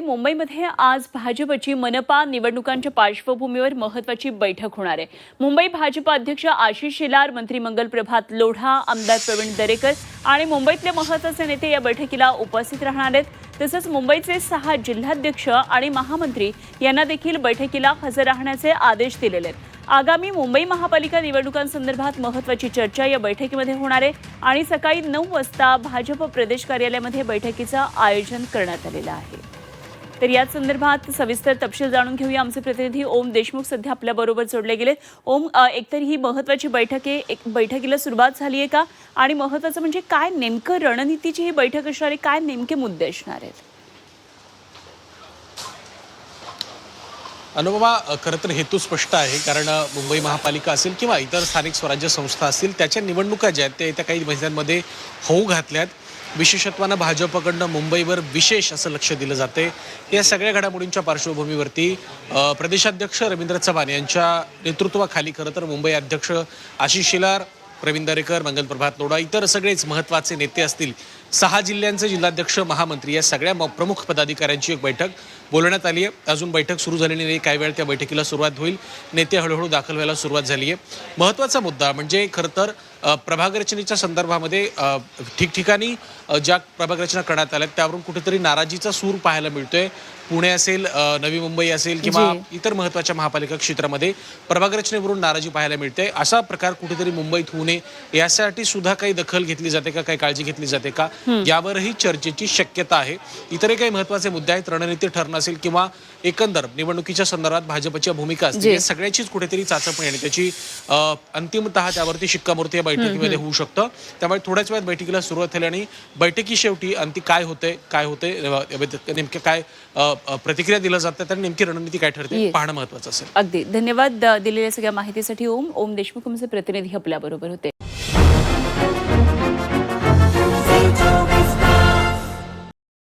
मुंबईमध्ये आज भाजपची मनपा निवडणुकांच्या पार्श्वभूमीवर महत्वाची बैठक होणार आहे. मुंबई भाजप अध्यक्ष आशिष शेलार मंत्री मंगल प्रभात लोढा आमदार प्रवीण दरेकर आणि मुंबईतले महत्त्वाचे नेते या बैठकीला उपस्थित राहणार आहेत. तसंच मुंबईचे सहा जिल्हाध्यक्ष आणि महामंत्री यांना देखील बैठकीला हजर राहण्याचे आदेश दिलेले आहेत. आगामी मुंबई महापालिका निवडणुकांसंदर्भात महत्वाची चर्चा या बैठकीमध्ये होणार आहे आणि सकाळी नऊ वाजता भाजप प्रदेश कार्यालयामध्ये बैठकीचं आयोजन करण्यात आलेलं आहे. तर याच संदर्भात सविस्तर तपशील जाणून घेऊया. आमचे प्रतिनिधी ओम देशमुख सध्या आपल्याबरोबर जोडले गेले. ओम एकतर ही महत्वाची बैठक आहे एक बैठकीला सुरुवात झाली आहे का? आणि महत्वाचं म्हणजे काय नेमकं रणनीतीची ही बैठक असणार आहे? काय नेमके मुद्दे असणार आहेत? अनुपमा खरं तर हेतू स्पष्ट आहे. कारण मुंबई महापालिका असेल किंवा इतर स्थानिक स्वराज्य संस्था असतील त्याच्या निवडणुका ज्या आहेत त्या येत्या काही महिन्यांमध्ये होऊ घातल्यात. विशेषत्वानं भाजपकडनं मुंबईवर विशेष असं लक्ष दिलं जाते. या सगळ्या घडामोडींच्या पार्श्वभूमीवरती प्रदेशाध्यक्ष रवींद्र चव्हाण यांच्या नेतृत्वाखाली खरं तर मुंबई अध्यक्ष आशिष शेलार प्रवीण दरेकर मंगल प्रभात लोढा इतर सगळेच महत्त्वाचे नेते असतील. सहा जिल्ह्यांचे जिल्हाध्यक्ष महामंत्री या सगळ्या म- प्रमुख पदाधिकाऱ्यांची एक बैठक बोलवण्यात आली आहे. अजून बैठक सुरू झालेली नाही. काही वेळ त्या बैठकीला सुरुवात होईल. नेते हळूहळू दाखल व्हायला सुरुवात झाली आहे. महत्त्वाचा मुद्दा म्हणजे खरं तर प्रभाग रचनेच्या संदर्भामध्ये ठिकठिकाणी ज्या प्रभाग रचना करण्यात आल्या त्यावरून कुठेतरी नाराजीचा सूर पाहायला मिळतोय. पुणे असेल नवी मुंबई असेल किंवा. इतर महत्त्वाच्या महापालिका क्षेत्रामध्ये प्रभाग रचनेवरून नाराजी पाहायला मिळते. असा प्रकार कुठेतरी मुंबईत होऊ नये यासाठी सुद्धा काही दखल घेतली जाते का? काही काळजी घेतली जाते का? यावरही चर्चेची शक्यता आहे. इतरही काही महत्त्वाचे मुद्दे आहेत रणनीती ठरणं असेल किंवा एकंदर निवडणुकीच्या संदर्भात भाजपच्या भूमिका असतील सगळ्याचीच कुठेतरी चाचपणी आणि त्याची अंतिमतः त्यावरती शिक्कामोर्तब या बैठकीमध्ये होऊ शकतं. त्यामुळे थोड्याच वेळात बैठकीला सुरुवात झाली आणि बैठकी शेवटी अंती काय होते काय होते नेमके काय प्रतिक्रिया दिल्या जातात आणि नेमकी रणनीती काय ठरते. पाहणं महत्वाचं असेल. अगदी. धन्यवाद दिलेल्या सगळ्या माहितीसाठी. ओम ओम देशमुख आमचे प्रतिनिधी आपल्याबरोबर होते.